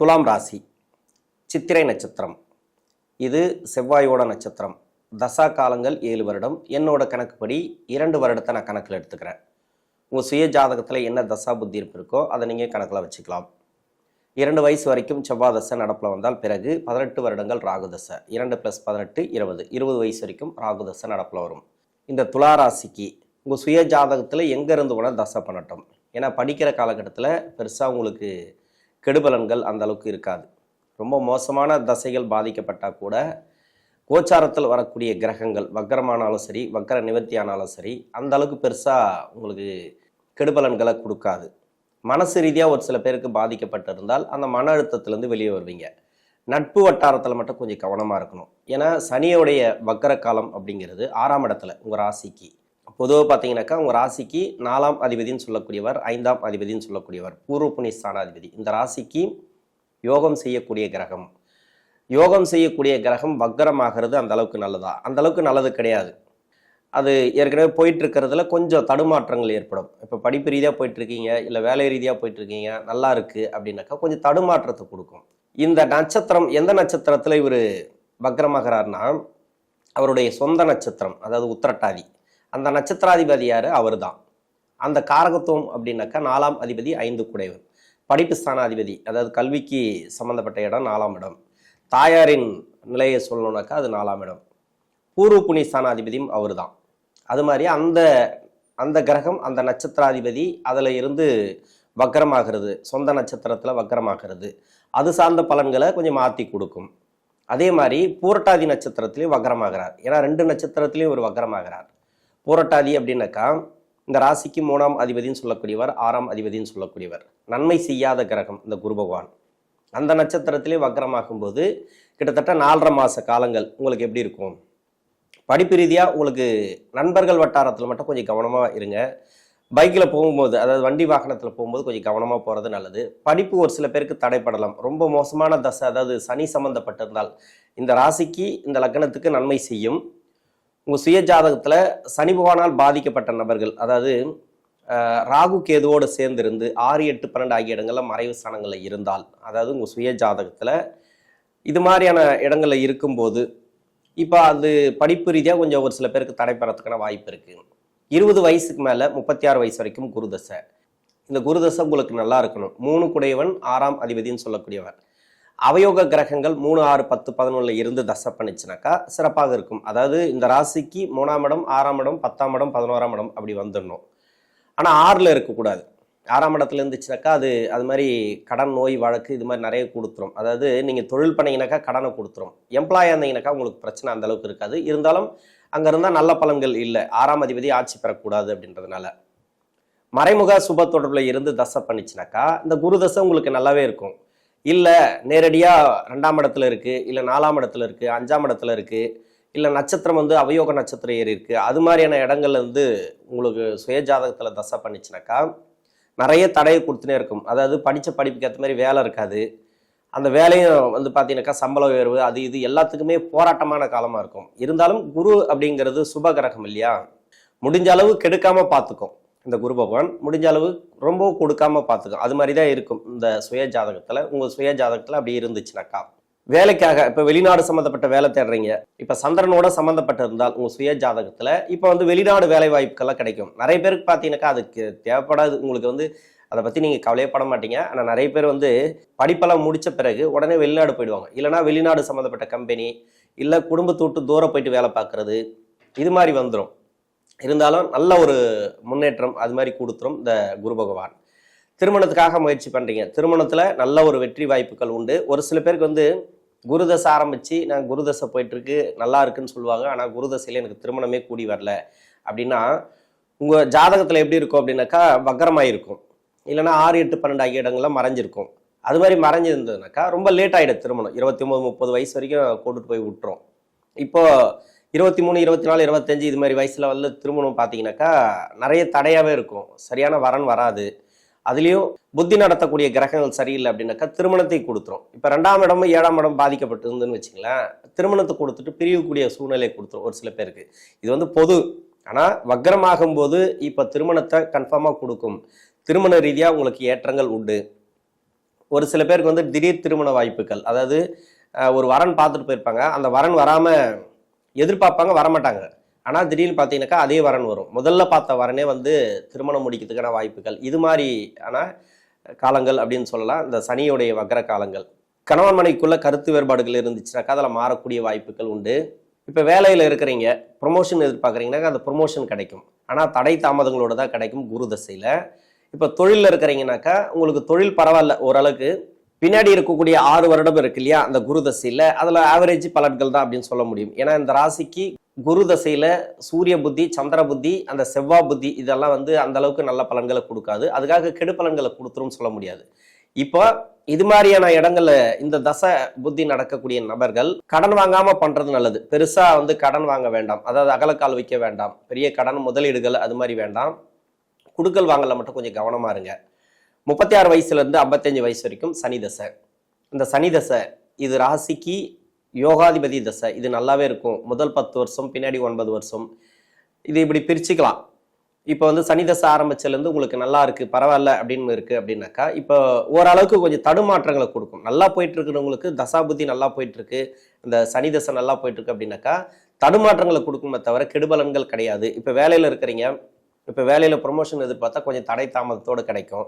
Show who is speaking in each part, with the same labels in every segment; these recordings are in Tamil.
Speaker 1: துலாம் ராசி சித்திரை நட்சத்திரம். இது செவ்வாயோட நட்சத்திரம். தசா காலங்கள் ஏழு வருடம். என்னோட கணக்குப்படி இரண்டு வருடத்தை நான் கணக்கில் எடுத்துக்கிறேன். உங்கள் சுய ஜாதகத்தில் என்ன தசா புத்தி இருக்கோ அதை நீங்கள் கணக்கில் வச்சுக்கலாம். இரண்டு வயசு வரைக்கும் செவ்வாய் தசை நடப்பில் வந்தால் பிறகு பதினெட்டு வருடங்கள் ராகு தசை. இரண்டு ப்ளஸ் பதினெட்டு இருபது. இருபது வயசு வரைக்கும் ராகு தசை நடப்பில் வரும். இந்த துலா ராசிக்கு உங்கள் சுய ஜாதகத்தில் எங்கேருந்து தசை பண்ணட்டும். ஏன்னா படிக்கிற காலகட்டத்தில் பெருசாக உங்களுக்கு கெடுபலன்கள் அந்த அளவுக்கு இருக்காது. ரொம்ப மோசமான தசைகள் பாதிக்கப்பட்டால் கூட கோச்சாரத்தில் வரக்கூடிய கிரகங்கள் வக்கரமானாலும் சரி வக்கர நிவர்த்தி ஆனாலும் சரி அந்த அளவுக்கு பெருசாக உங்களுக்கு கெடுபலன்களை கொடுக்காது. மனசு ரீதியாக ஒரு சில பேருக்கு பாதிக்கப்பட்டிருந்தால் அந்த மன அழுத்தத்திலேருந்து வெளியே வருவீங்க. நட்பு வட்டாரத்தில் மட்டும் கொஞ்சம் கவனமாக இருக்கணும். ஏன்னா சனியோடைய வக்கர காலம் அப்படிங்கிறது ஆறாம் இடத்துல உங்கள் ராசிக்கு. பொதுவாக பார்த்தீங்கன்னாக்கா உங்கள் ராசிக்கு நாலாம் அதிபதின்னு சொல்லக்கூடியவர் ஐந்தாம் அதிபதின்னு சொல்லக்கூடியவர் பூர்வ புண்ணிய ஸ்தானாதிபதி இந்த ராசிக்கு யோகம் செய்யக்கூடிய கிரகம். யோகம் செய்யக்கூடிய கிரகம் வக்கரமாகிறது அந்த அளவுக்கு நல்லதா? அந்த அளவுக்கு நல்லது கிடையாது. அது ஏற்கனவே போயிட்டு இருக்கிறதுல கொஞ்சம் தடுமாற்றங்கள் ஏற்படும். இப்போ படிப்பு ரீதியாக போயிட்டுருக்கீங்க இல்லை வேலை ரீதியாக போயிட்டு இருக்கீங்க நல்லா இருக்குது அப்படின்னாக்கா கொஞ்சம் தடுமாற்றத்தை கொடுக்கும். இந்த நட்சத்திரம் எந்த நட்சத்திரத்தில் இவர் வக்ரமாகிறார்னா அவருடைய சொந்த நட்சத்திரம் அதாவது உத்திரட்டாதி. அந்த நட்சத்திராதிபதி யார்? அவர் தான் அந்த காரகத்துவம் அப்படின்னாக்கா நாலாம் அதிபதி ஐந்து குடைவர் படிப்பு ஸ்தானாதிபதி அதாவது கல்விக்கு சம்மந்தப்பட்ட இடம் நாலாம் இடம். தாயாரின் நிலையை சொல்லணும்னாக்கா அது நாலாம் இடம். பூர்வ புனி ஸ்தானாதிபதியும் அவர் தான் அது மாதிரி அந்த அந்த கிரகம் அந்த நட்சத்திராதிபதி அதில் இருந்து வக்கரமாகிறது. சொந்த நட்சத்திரத்தில் வக்கரமாகிறது. அது சார்ந்த பலன்களை கொஞ்சம் மாற்றி கொடுக்கும். அதே மாதிரி பூரட்டாதி நட்சத்திரத்திலையும் வக்கரமாகிறார். ஏன்னா ரெண்டு நட்சத்திரத்திலையும் ஒரு வக்கரமாகிறார். பூரட்டாதி அப்படின்னாக்கா இந்த ராசிக்கு மூணாம் அதிபதின்னு சொல்லக்கூடியவர் ஆறாம் அதிபதின்னு சொல்லக்கூடியவர். நன்மை செய்யாத கிரகம் இந்த குரு பகவான். அந்த நட்சத்திரத்திலே வக்கரமாகும் போது கிட்டத்தட்ட நாலரை மாத காலங்கள் உங்களுக்கு எப்படி இருக்கும்? படிப்பு ரீதியாக உங்களுக்கு நண்பர்கள் வட்டாரத்தில் மட்டும் கொஞ்சம் கவனமாக இருங்க. பைக்கில் போகும்போது அதாவது வண்டி வாகனத்தில் போகும்போது கொஞ்சம் கவனமாக போகிறது நல்லது. படிப்பு ஒரு சில பேருக்கு தடைப்படலாம். ரொம்ப மோசமான தசை அதாவது சனி சம்மந்தப்பட்டிருந்தால் இந்த ராசிக்கு இந்த லக்னத்துக்கு நன்மை செய்யும். உங்கள் சுய ஜாதகத்தில் சனி பகவானால் பாதிக்கப்பட்ட நபர்கள் அதாவது ராகு கேதுவோடு சேர்ந்திருந்து ஆறு எட்டு பன்னெண்டு ஆகிய இடங்களில் மறைவு ஸ்தானங்களில் இருந்தால் அதாவது உங்கள் சுய ஜாதகத்தில் இது மாதிரியான இடங்களில் இருக்கும்போது இப்போ அது படிப்பு ரீதியாக கொஞ்சம் ஒரு சில பேருக்கு தடைபெறத்துக்கான வாய்ப்பு இருக்குது இருபது வயசுக்கு மேலே முப்பத்தி ஆறு வயசு வரைக்கும் குருதசை. இந்த குருதசை உங்களுக்கு நல்லா இருக்கணும். மூணு குடையவன் ஆறாம் அதிபதின்னு சொல்லக்கூடியவன். அவயோக கிரகங்கள் மூணு ஆறு பத்து பதினொன்றில் இருந்து தசை பண்ணிச்சுனாக்கா சிறப்பாக இருக்கும். அதாவது இந்த ராசிக்கு மூணாம் இடம் ஆறாம் இடம் பத்தாம் இடம் பதினோராம் இடம் அப்படி வந்துடணும். ஆனால் ஆறில் இருக்கக்கூடாது. ஆறாம் இடத்துல இருந்துச்சுனாக்கா அது அது மாதிரி கடன் நோய் வழக்கு இது மாதிரி நிறைய கொடுத்துரும். அதாவது நீங்கள் தொழில் பண்ணீங்கனாக்கா கடனை கொடுத்துரும். எம்ப்ளாயாக இருந்தீங்கனாக்கா உங்களுக்கு பிரச்சனை அந்த அளவுக்கு இருக்காது. இருந்தாலும் அங்கே இருந்தால் நல்ல பலன்கள் இல்லை. ஆறாம் அதிபதி ஆட்சி பெறக்கூடாது அப்படின்றதுனால. மறைமுக சுப தொடர்பில் இருந்து தசை பண்ணிச்சுனாக்கா இந்த குரு தசை உங்களுக்கு நல்லாவே இருக்கும். இல்லை நேரடியாக ரெண்டாம் இடத்துல இருக்குது இல்லை நாலாம் இடத்துல இருக்குது அஞ்சாம் இடத்துல இருக்குது இல்லை நட்சத்திரம் வந்து அவயோக நட்சத்திரம் ஏறி இருக்குது அது மாதிரியான இடங்கள்ல வந்து உங்களுக்கு சுய ஜாதகத்தில் தசை பண்ணிச்சுனாக்கா நிறைய தடையை கொடுத்துனே இருக்கும். அதாவது படித்த படிப்புக்கு ஏற்ற மாதிரி வேலை இருக்காது. அந்த வேலையும் வந்து பார்த்தீங்கன்னாக்கா சம்பள உயர்வு அது இது எல்லாத்துக்குமே போராட்டமான காலமாக இருக்கும். இருந்தாலும் குரு அப்படிங்கிறது சுப கிரகம் இல்லையா? முடிஞ்ச அளவு கெடுக்காமல் பார்த்துக்கும் இந்த குரு பகவான் முடிஞ்ச அளவு ரொம்ப கொடுக்காம பார்த்துக்கும். அது மாதிரி தான் இருக்கும். இந்த சுய ஜாதகத்தில் உங்கள் சுய ஜாதகத்தில் அப்படி இருந்துச்சுனாக்கா. வேலைக்காக இப்போ வெளிநாடு சம்மந்தப்பட்ட வேலை தேடுறீங்க. இப்போ சந்திரனோட சம்மந்தப்பட்டு இருந்தால் உங்கள் சுய ஜாதகத்தில் இப்போ வந்து வெளிநாடு வேலை வாய்ப்புகள்லாம் கிடைக்கும். நிறைய பேருக்கு பார்த்தீங்கன்னாக்கா அதுக்கு தேவைப்படாது. உங்களுக்கு வந்து அதை பற்றி நீங்கள் கவலையப்பட மாட்டீங்க. ஆனால் நிறைய பேர் வந்து படிப்பெல்லாம் முடித்த பிறகு உடனே வெளிநாடு போயிடுவாங்க. இல்லைனா வெளிநாடு சம்மந்தப்பட்ட கம்பெனி இல்லை குடும்பத்தை விட்டு தூரம் போயிட்டு வேலை பார்க்குறது இது மாதிரி வந்துடும் இருந்தாலும் நல்ல ஒரு முன்னேற்றம் அது மாதிரி கொடுத்துரும் இந்த குரு பகவான். திருமணத்துக்காக முயற்சி பண்ணுறீங்க திருமணத்தில் நல்ல ஒரு வெற்றி வாய்ப்புகள் உண்டு. ஒரு சில பேருக்கு வந்து குருதசை ஆரம்பித்து நான் குருதசை போயிட்டுருக்கு நல்லா இருக்குன்னு சொல்லுவாங்க. ஆனால் குருதசையில் எனக்கு திருமணமே கூடி வரல. அப்படின்னா உங்கள் ஜாதகத்தில் எப்படி இருக்கும் அப்படின்னாக்கா வக்கரமாக இருக்கும் இல்லைன்னா ஆறு எட்டு பன்னெண்டு ஆகிய இடங்கள்லாம் மறைஞ்சிருக்கும். அது மாதிரி மறைஞ்சிருந்ததுனாக்கா ரொம்ப லேட் ஆகிடும் திருமணம். இருபத்தி ஒம்பது முப்பது வயசு வரைக்கும் கூட்டுட்டு போய் விட்டுரும். இப்போது இருபத்தி மூணு இருபத்தி நாலு இருபத்தஞ்சு இது மாதிரி வயசில் வந்து திருமணம் பார்த்தீங்கன்னாக்கா நிறைய தடையாகவே இருக்கும். சரியான வரன் வராது. அதுலேயும் புத்தி நடத்தக்கூடிய கிரகங்கள் சரியில்லை அப்படின்னாக்கா திருமணத்தை கொடுத்துரும். இப்போ ரெண்டாம் இடமும் ஏழாம் இடம் பாதிக்கப்பட்டு இருந்துன்னு வச்சுங்களேன் திருமணத்தை கொடுத்துட்டு பிரியக்கூடிய சூழ்நிலை கொடுத்துரும் ஒரு சில பேருக்கு. இது வந்து பொது. ஆனால் வக்ரமாகும் போது இப்போ திருமணத்தை கன்ஃபார்மாக கொடுக்கும். திருமண ரீதியாக உங்களுக்கு ஏற்றங்கள் உண்டு. ஒரு சில பேருக்கு வந்து திடீர் திருமண வாய்ப்புகள். அதாவது ஒரு வரன் பார்த்துட்டு போயிருப்பாங்க. அந்த வரன் வராமல் எதிர்பார்ப்பாங்க வரமாட்டாங்க. ஆனால் திடீர்னு பார்த்தீங்கன்னாக்கா அதே வரன் வரும். முதல்ல பார்த்த வரனே வந்து திருமணம் முடிக்கிறதுக்கான வாய்ப்புகள். இது மாதிரி ஆனால் காலங்கள் அப்படின்னு சொல்லலாம். இந்த சனியுடைய வக்கர காலங்கள். கணவன் மனைவிக்குள்ள கருத்து வேறுபாடுகள் இருந்துச்சுனாக்கா அதில் மாறக்கூடிய வாய்ப்புகள் உண்டு. இப்போ வேலையில் இருக்கிறீங்க ப்ரொமோஷன் எதிர்பார்க்குறீங்கன்னாக்கா அந்த ப்ரொமோஷன் கிடைக்கும். ஆனால் தடை தாமதங்களோட தான் கிடைக்கும் குரு தசையில். இப்போ தொழிலில் இருக்கிறீங்கனாக்கா உங்களுக்கு தொழில் பரவாயில்ல ஓரளவுக்கு. பின்னாடி இருக்கக்கூடிய ஆறு வருடம் இருக்கு இல்லையா? அந்த குரு தசையில். அதில் ஆவரேஜ் பலன்கள் தான் அப்படின்னு சொல்ல முடியும். ஏன்னா இந்த ராசிக்கு குரு தசையில் சூரிய புத்தி சந்திர புத்தி அந்த செவ்வாய் புத்தி இதெல்லாம் வந்து அந்த அளவுக்கு நல்ல பலன்களை கொடுக்காது. அதுக்காக கெடு பலன்களை கொடுத்துரும் சொல்ல முடியாது. இப்போ இது மாதிரியான இடங்கள்ல இந்த தசை புத்தி நடக்கக்கூடிய நபர்கள் கடன் வாங்காம பண்றது நல்லது. பெருசா வந்து கடன் வாங்க வேண்டாம். அதாவது அகலக்கால் வைக்க வேண்டாம். பெரிய கடன் முதலீடுகள் அது மாதிரி வேண்டாம். குடுக்கல் வாங்கல மட்டும் கொஞ்சம் கவனமா இருங்க. முப்பத்தி ஆறு வயசுலேருந்து ஐம்பத்தஞ்சு வயசு வரைக்கும் சனி தசை. இந்த சனி தசை இது ராசிக்கு யோகாதிபதி தசை. இது நல்லாவே இருக்கும். முதல் பத்து வருஷம் பின்னாடி ஒன்பது வருஷம். இது இப்படி பிரிச்சுக்கலாம். இப்போ வந்து சனி தசை ஆரம்பிச்சதுலேருந்து உங்களுக்கு நல்லா இருக்குது பரவாயில்ல அப்படின்னு இருக்குது அப்படின்னாக்கா இப்போ ஓரளவுக்கு கொஞ்சம் தடுமாற்றங்களை கொடுக்கும். நல்லா போயிட்டுருக்குறவங்களுக்கு தசாபுத்தி நல்லா போயிட்டுருக்கு. இந்த சனி தசை நல்லா போயிட்டுருக்கு அப்படின்னாக்கா தடுமாற்றங்களை கொடுக்குமே தவிர கெடுபலன்கள் கிடையாது. இப்போ வேலையில் இருக்கிறீங்க இப்போ வேலையில் ப்ரொமோஷன் எதிர்பார்த்தா கொஞ்சம் தடை தாமதத்தோடு கிடைக்கும்.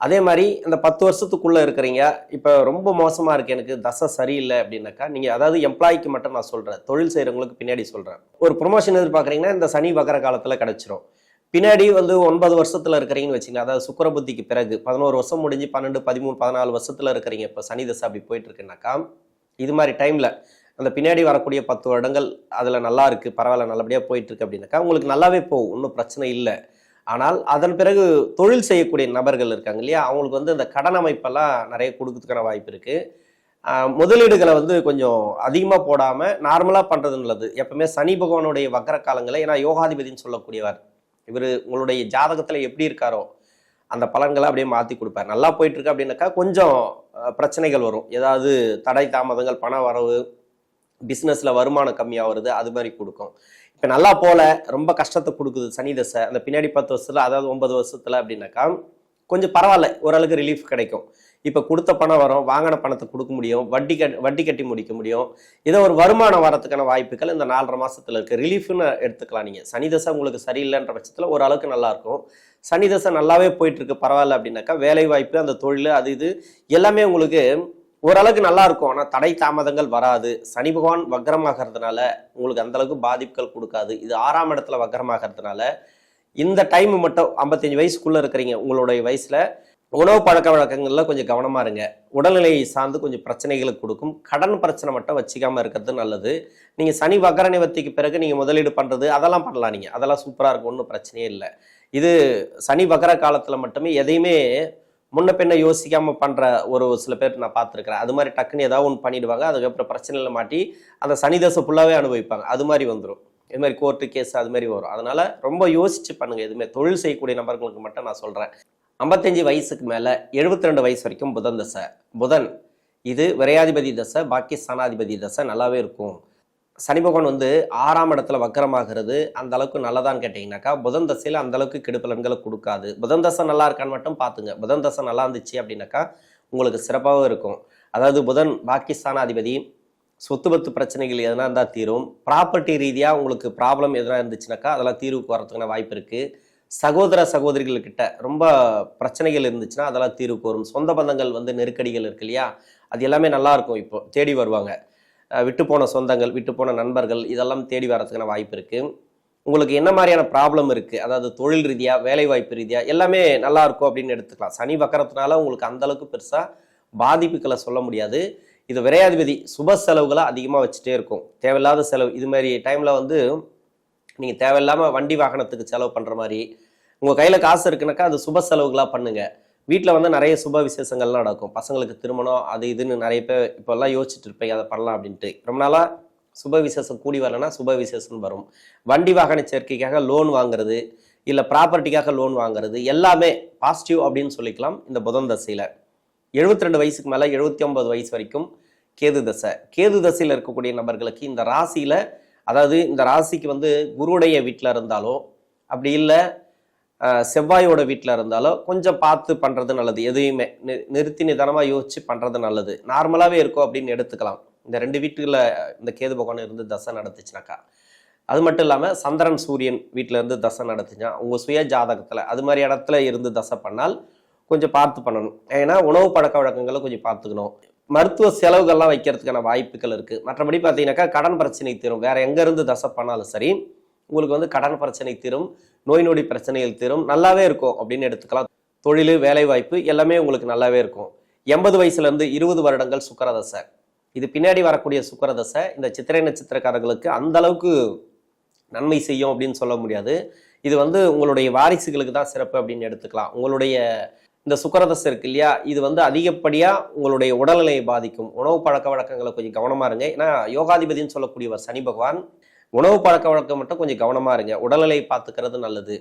Speaker 1: அதே மாதிரி இந்த பத்து வருஷத்துக்குள்ளே இருக்கிறீங்க. இப்போ ரொம்ப மோசமாக இருக்கு. எனக்கு தசை சரியில்லை அப்படின்னாக்கா நீங்கள் அதாவது எம்ப்ளாய்க்கு மட்டும் நான் சொல்கிறேன் தொழில் செய்கிறவங்களுக்கு பின்னாடி சொல்கிறேன் ஒரு ப்ரொமோஷன் எதிர்பார்க்குறீங்கன்னா இந்த சனி வக்கர காலத்தில் கிடச்சிரும். பின்னாடி வந்து ஒன்பது வருஷத்தில் இருக்கிறீங்கன்னு வச்சுங்க அதாவது சுக்கர புத்திக்கு பிறகு பதினோரு வருஷம் முடிஞ்சு பன்னெண்டு பதிமூணு பதினாலு வருஷத்தில் இருக்கிறீங்க. இப்போ சனி தசை அப்படி போயிட்டுருக்குனாக்கா இது மாதிரி டைமில் அந்த பின்னாடி வரக்கூடிய பத்து வருடங்கள் அதில் நல்லா இருக்குது பரவாயில்ல நல்லபடியாக போயிட்டுருக்கு அப்படின்னாக்கா உங்களுக்கு நல்லாவே போகும். ஒன்றும் பிரச்சனை இல்லை. ஆனால் அதன் பிறகு தொழில் செய்யக்கூடிய நபர்கள் இருக்காங்க இல்லையா? அவங்களுக்கு வந்து இந்த கடன் அமைப்பெல்லாம் நிறைய கொடுக்கறதுக்கான வாய்ப்பு இருக்கு. முதலீடுகளை வந்து கொஞ்சம் அதிகமாக போடாமல் நார்மலாக பண்ணுறது நல்லது. எப்பவுமே சனி பகவானுடைய வக்கர காலங்களை ஏன்னா யோகாதிபதினு சொல்லக்கூடியவர். இவர் உங்களுடைய ஜாதகத்தில் எப்படி இருக்காரோ அந்த பலன்களை அப்படியே மாற்றி கொடுப்பார். நல்லா போயிட்டு இருக்கு அப்படின்னாக்கா கொஞ்சம் பிரச்சனைகள் வரும். ஏதாவது தடை தாமதங்கள் பண வரவு பிஸ்னஸில் வருமானம் கம்மியாக வருது அது மாதிரி கொடுக்கும். இப்போ நல்லா போல ரொம்ப கஷ்டத்தை கொடுக்குது சனி தசை. அந்த பின்னாடி பத்து வருஷத்தில் அதாவது ஒன்பது வருஷத்தில் அப்படின்னாக்கா கொஞ்சம் பரவாயில்ல ஓரளவுக்கு ரிலீஃப் கிடைக்கும். இப்போ கொடுத்த பணம் வரும் வாங்கின பணத்தை கொடுக்க முடியும் வட்டி கட் வட்டி கட்டி முடிக்க முடியும். ஏதோ ஒரு வருமானம் வரதுக்கான வாய்ப்புகள் இந்த நாலரை மாதத்தில் இருக்குது ரிலீஃப்னு எடுத்துக்கலாம் நீங்கள் சனி தசை உங்களுக்கு சரியில்லைன்ற பட்சத்தில் ஓரளவுக்கு நல்லாயிருக்கும் சனி தசை நல்லாவே போயிட்டுருக்கு பரவாயில்ல அப்படின்னாக்கா வேலை வாய்ப்பு அந்த தொழில் அது இது எல்லாமே உங்களுக்கு ஓரளவுக்கு நல்லா இருக்கும். ஆனால் தடை தாமதங்கள் வராது. சனி பகவான் வக்ரமாகிறதுனால உங்களுக்கு அந்த அளவுக்கு பாதிப்புகள் கொடுக்காது. இது ஆறாம் இடத்துல வக்ரமாகிறதுனால இந்த டைம் மட்டும் ஐம்பத்தஞ்சு வயசுக்குள்ளே இருக்கிறீங்க உங்களுடைய வயசில் உணவு பழக்க வழக்கங்களில் கொஞ்சம் கவனமா இருங்க. உடல்நிலையை சார்ந்து கொஞ்சம் பிரச்சனைகளுக்கு கொடுக்கும். கடன் பிரச்சனை மட்டும் வச்சிக்காமல் இருக்கிறது நல்லது. நீங்கள் சனி வக்கர நிவர்த்திக்கு பிறகு நீங்கள் முதலீடு பண்ணுறது அதெல்லாம் பண்ணலாம் நீங்கள் அதெல்லாம் சூப்பராக இருக்கும் ஒன்றும் பிரச்சனையே இல்லை. இது சனி வக்கர காலத்தில் மட்டுமே எதையுமே முன்ன பின்ன யோசிக்காம பண்ற ஒரு சில பேர் நான் பார்த்துருக்கிறேன். அது மாதிரி டக்குன்னு ஏதாவது ஒன்று பண்ணிடுவாங்க. அதுக்கப்புறம் பிரச்சனையில மாட்டி அந்த சனி தசை ஃபுல்லாவே அனுபவிப்பாங்க. அது மாதிரி வந்துடும் இது மாதிரி கோர்ட்டு கேஸ் அது மாதிரி வரும். அதனால ரொம்ப யோசிச்சு பண்ணுங்க. எதுவுமே தொழில் செய்யக்கூடிய நபர்களுக்கு மட்டும் நான் சொல்றேன். ஐம்பத்தஞ்சு வயசுக்கு மேலே எழுபத்தி ரெண்டு வயசு வரைக்கும் புதன் தசை. புதன் இது விரையாதிபதி தசை பாக்கி சனாதிபதி தசை நல்லாவே இருக்கும். சனி பகவான் வந்து ஆறாம் இடத்துல வக்கரமாகிறது. அந்த அளவுக்கு நல்லதான்னு கேட்டிங்கனாக்கா புதன் தசையில் அந்த அளவுக்கு கெடுப்பலன்களை கொடுக்காது. புதன் தசை நல்லா இருக்கான்னு மட்டும் பார்த்துங்க புதன் தசை நல்லா இருந்துச்சு அப்படின்னாக்கா உங்களுக்கு சிறப்பாகவும் இருக்கும். அதாவது புதன் பாகிஸ்தான் அதிபதி சொத்து பத்து பிரச்சனைகள் எதனா இருந்தால் தீரும். ப்ராப்பர்ட்டி ரீதியாக உங்களுக்கு ப்ராப்ளம் எதனா இருந்துச்சுனாக்கா அதெல்லாம் தீர்வுக்கு வரதுக்கான வாய்ப்பு இருக்குது சகோதர சகோதரிகள்கிட்ட ரொம்ப பிரச்சனைகள் இருந்துச்சுன்னா அதெல்லாம் தீர்வுக்கு வரும். சொந்த பந்தங்கள் வந்து நெருக்கடிகள் இருக்கு இல்லையா? அது எல்லாமே நல்லாயிருக்கும் இப்போ. தேடி வருவாங்க. விட்டுப்போன சொந்தங்கள் விட்டு போன நண்பர்கள் இதெல்லாம் தேடி வரதுக்கான வாய்ப்பு இருக்குது உங்களுக்கு என்ன மாதிரியான ப்ராப்ளம் இருக்குது அதாவது தொழில் ரீதியாக வேலைவாய்ப்பு ரீதியாக எல்லாமே நல்லா இருக்கும் அப்படின்னு எடுத்துக்கலாம். சனி வக்கரத்தினால உங்களுக்கு அந்தளவுக்கு பெருசாக பாதிப்புகளை சொல்ல முடியாது. இது விரையாதிபதி சுப செலவுகளை அதிகமாக வச்சுட்டே இருக்கும். தேவையில்லாத செலவு. இது மாதிரி டைமில் வந்து நீங்கள் தேவையில்லாமல் வண்டி வாகனத்துக்கு செலவு பண்ணுற மாதிரி உங்கள் கையில் காசு இருக்குனாக்கா அது சுப செலவுகளாக பண்ணுங்கள் வீட்டில் வந்து நிறைய சுப விசேஷங்கள்லாம் நடக்கும். பசங்களுக்கு திருமணம் அது இதுன்னு நிறைய பேர் இப்போல்லாம் யோசிச்சுட்டு இருப்பேன் அதை பண்ணலாம் அப்படின்ட்டு. ரொம்ப நாளாக சுப விசேஷம் கூடி வரலன்னா சுப விசேஷம் வரும். வண்டி வாகன சேர்க்கைக்காக லோன் வாங்குறது இல்லை ப்ராப்பர்ட்டிக்காக லோன் வாங்குறது எல்லாமே பாசிட்டிவ் அப்படின்னு சொல்லிக்கலாம் இந்த புதன் தசையில். 72 ரெண்டு வயசுக்கு மேலே எழுபத்தி ஒன்பது வயசு வரைக்கும் கேது தசை. கேது தசையில் இருக்கக்கூடிய நபர்களுக்கு இந்த ராசியில் அதாவது இந்த ராசிக்கு வந்து குருவுடைய வீட்டில் இருந்தாலோ அப்படி இல்லை செவ்வாயோட வீட்டில் இருந்தாலும் கொஞ்சம் பார்த்து பண்ணுறது நல்லது. எதையுமே நி- நிறுத்தி நிதானமாக யோசிச்சு பண்ணுறது நல்லது. நார்மலாகவே இருக்கும் அப்படின்னு எடுத்துக்கலாம். இந்த ரெண்டு வீட்டுகளில் இந்த கேது பகவான் இருந்து தசை நடத்துச்சுனாக்கா அது மட்டும் இல்லாமல் சந்திரன் சூரியன் வீட்டில் இருந்து தசை நடத்துச்சா உங்கள் சுய ஜாதகத்தில் அது மாதிரி இடத்துல இருந்து தசை பண்ணால் கொஞ்சம் பார்த்து பண்ணணும். ஏன்னா உணவு பழக்க வழக்கங்களை கொஞ்சம் பார்த்துக்கணும். மருத்துவ செலவுகள்லாம் வைக்கிறதுக்கான வாய்ப்புகள் இருக்குது மற்றபடி பார்த்தீங்கன்னாக்கா கடன் பிரச்சனை தீரும். வேறு எங்கேருந்து தசை பண்ணாலும் சரி உங்களுக்கு வந்து கடன் பிரச்சனை தீரும் நோய் நொடி பிரச்சனைகள் தீரும். நல்லாவே இருக்கும் அப்படின்னு எடுத்துக்கலாம். தொழில் வேலை வாய்ப்பு எல்லாமே உங்களுக்கு நல்லாவே இருக்கும். எண்பது வயசுலேருந்து இருபது வருடங்கள் சுக்கரதசை. இது பின்னாடி வரக்கூடிய சுக்கரதசை. இந்த சித்திரை நட்சத்திரக்காரர்களுக்கு அந்த அளவுக்கு நன்மை செய்யும் அப்படின்னு சொல்ல முடியாது. இது வந்து உங்களுடைய வாரிசுகளுக்கு தான் சிறப்பு அப்படின்னு எடுத்துக்கலாம். உங்களுடைய இந்த சுக்கரதசை இருக்கு இல்லையா? இது வந்து அதிகப்படியாக உங்களுடைய உடல்நிலையை பாதிக்கும். உணவு பழக்க வழக்கங்களை கொஞ்சம் கவனமாக இருங்க. ஏன்னா யோகாதிபதினு சொல்லக்கூடியவர் சனி பகவான். உணவு பழக்க வழக்கம் மட்டும் கொஞ்சம் கவனமாக இருங்க. உடல்நிலையை பார்த்துக்கிறது நல்லது.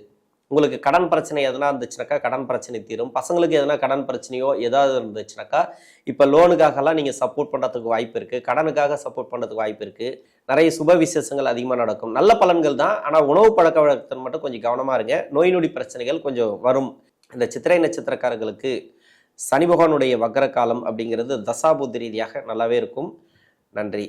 Speaker 1: உங்களுக்கு கடன் பிரச்சனை எதனா இருந்துச்சுனாக்கா கடன் பிரச்சனை தீரும். பசங்களுக்கு எதனா கடன் பிரச்சனையோ ஏதாவது இருந்துச்சுனாக்கா இப்போ லோனுக்காகலாம் நீங்கள் சப்போர்ட் பண்ணுறதுக்கு வாய்ப்பு இருக்குது கடனுக்காக சப்போர்ட் பண்ணுறதுக்கு வாய்ப்பு இருக்குது நிறைய சுப விசேஷங்கள் அதிகமாக நடக்கும். நல்ல பலன்கள் தான். ஆனால் உணவு பழக்க வழக்கத்தில் மட்டும் கொஞ்சம் கவனமாக இருங்க. நோய் நொடி பிரச்சனைகள் கொஞ்சம் வரும். இந்த சித்திரை நட்சத்திரக்காரர்களுக்கு சனி பகவானுடைய வக்ர காலம் அப்படிங்கிறது தசாபுத்தி ரீதியாக நல்லாவே இருக்கும். நன்றி.